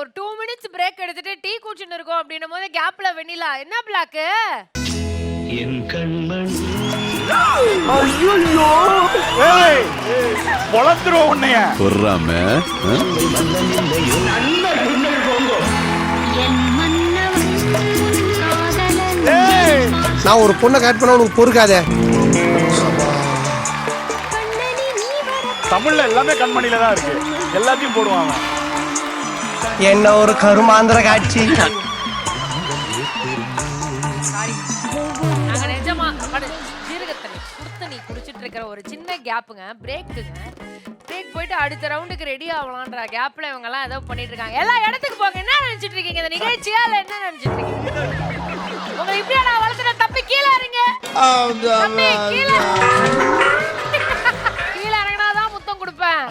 ஒரு two minutes break எடுத்துட்டு tea குடிச்சுன்னு இருக்கோம் அப்படின்னும் போது கேப்ல வெண்ணிலா என்ன பிளாக்கு என் கண்மண். ஏய் பொழந்துரும் உன்னைய. பொறாம ஏய் நான் ஒரு பொண்ணை கட் பண்ண உனக்கு பொறுக்காதே. தமிழ்ல எல்லாமே கண்மணியில தான் இருக்கு. எல்லாத்தையும் போடுவாங்க என்ன ஒரு கருமாந்திர காட்சி? இருக்கிற ஒரு சின்ன கேப்புங்க பிரேக்குங்க பிரேக் போயிட்டு அடுத்த ரவுண்டுக்கு ரெடி ஆகலான்ற கேப்ல இவங்க எல்லாம் ஏதோ பண்ணிட்டு இருக்காங்க. எல்லா இடத்துக்கு போங்க. என்ன நினைச்சிட்டு இருக்கீங்க? இந்த நிகழ்ச்சியா? இல்ல என்ன நினைச்சிட்டு இருக்கீங்க? உங்களை இப்படியா நான் வளர்த்துன? தப்பி கீழே இருங்க கீழே கீழே இறங்கினாதான் முத்தம் கொடுப்பேன்.